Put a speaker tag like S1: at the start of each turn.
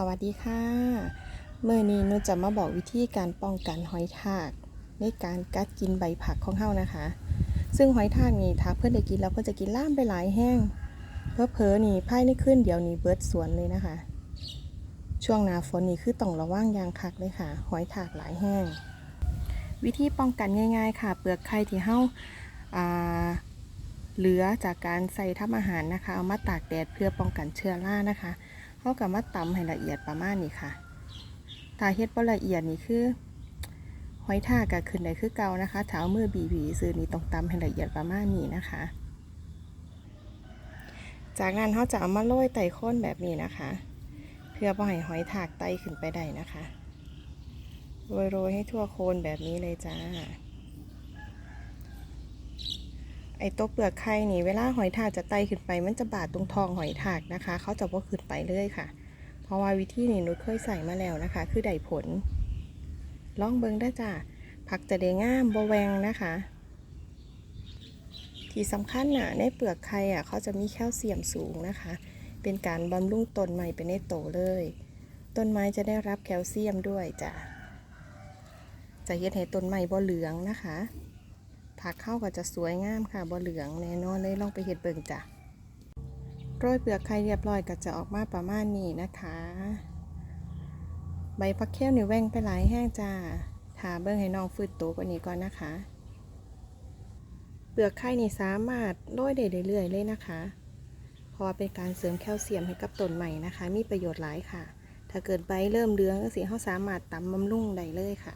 S1: สวัสดีค่ะเมื่อนี้หนุจะมาบอกวิธีการป้องกันหอยทากในการกัดกินใบผักของเฮานะคะ ซึ่งหอยทากนี่ถ้าเพื่อนได้กินแล้วเพื่อนจะกินล่ามไปหลายแห้งเพอเพอนี่ภายในขึ้นเดี๋ยวนี้เบิร์ดสวนเลยนะคะ ช่วงหนาฝนนี่คือต้องระวังยางคักเลยค่ะ หอยทากหลายแห้ง วิธีป้องกันง่าย ๆ ค่ะ เปลือกไข่ที่เฮาอ่าเหลือจากการใส่ทำอาหารนะคะ เอามาตากแดดเพื่อป้องกันเชื้อรานะคะ เขากับมาตำให้ละเอียดประมาณนี้ค่ะ ถ้าเฮ็ดบ่ละเอียดนี่คือหอยทากก็ขึ้นได้คือเก่านะคะเท้ามือบีบีซื้อนี่ต้องตำให้ละเอียดประมาณนี้นะคะ จากนั้นเขาจะเอามาโรยไต่ข้นแบบนี้นะคะ เพื่อบ่ให้หอยทากไต่ขึ้นไปได้นะคะโรยโรยๆให้ทั่วโคนแบบนี้เลยจ้า ไอ้ตัวเปลือกไข่นี่เวลาหอยทากจะไต่ขึ้นไป มันจะบาดตรงทองหอยทากนะคะ เขาจะว่าขึ้นไปเลยค่ะ เพราะว่าวิธีนี้นุชเคยใส่มาแล้วนะคะ คือได้ผล ลองเบิ้งได้จ้าผักจะได้งามบแวงนะคะ ที่สำคัญน่ะในเปลือกไข่อะเขาจะมีแคลเซียมสูงนะคะ เป็นการบำรุงต้นไม้ไปในโตเลย ต้นไม้จะได้รับแคลเซียมด้วยจ้ะจะเฮ็ดให้ต้นไม้บ่เหลืองนะคะ ผักเข้าก็จะสวยงามค่ะบ่เหลืองแน่นอนเลยลองไปเห็ดเบิ่งจ้ะโรยเปลือกไข่เรียบร้อยก็จะออกมาประมาณนี้นะคะ ใบพักเขี้ยวนี่แว่งไปหลายแห้งจ้าทาเบิ่งให้น้องฟืดโตกว่านี้ก่อนนะคะ เปลือกไข่นี่สามารถโรยได้เรื่อยๆเลยนะคะเพราะเป็นการเสริมแคลเซียมให้กับต้นใหม่นะคะ มีประโยชน์หลายค่ะ ถ้าเกิดใบเริ่มเลืองก็สิเขาสามารถตำบำรุงได้เลยค่ะ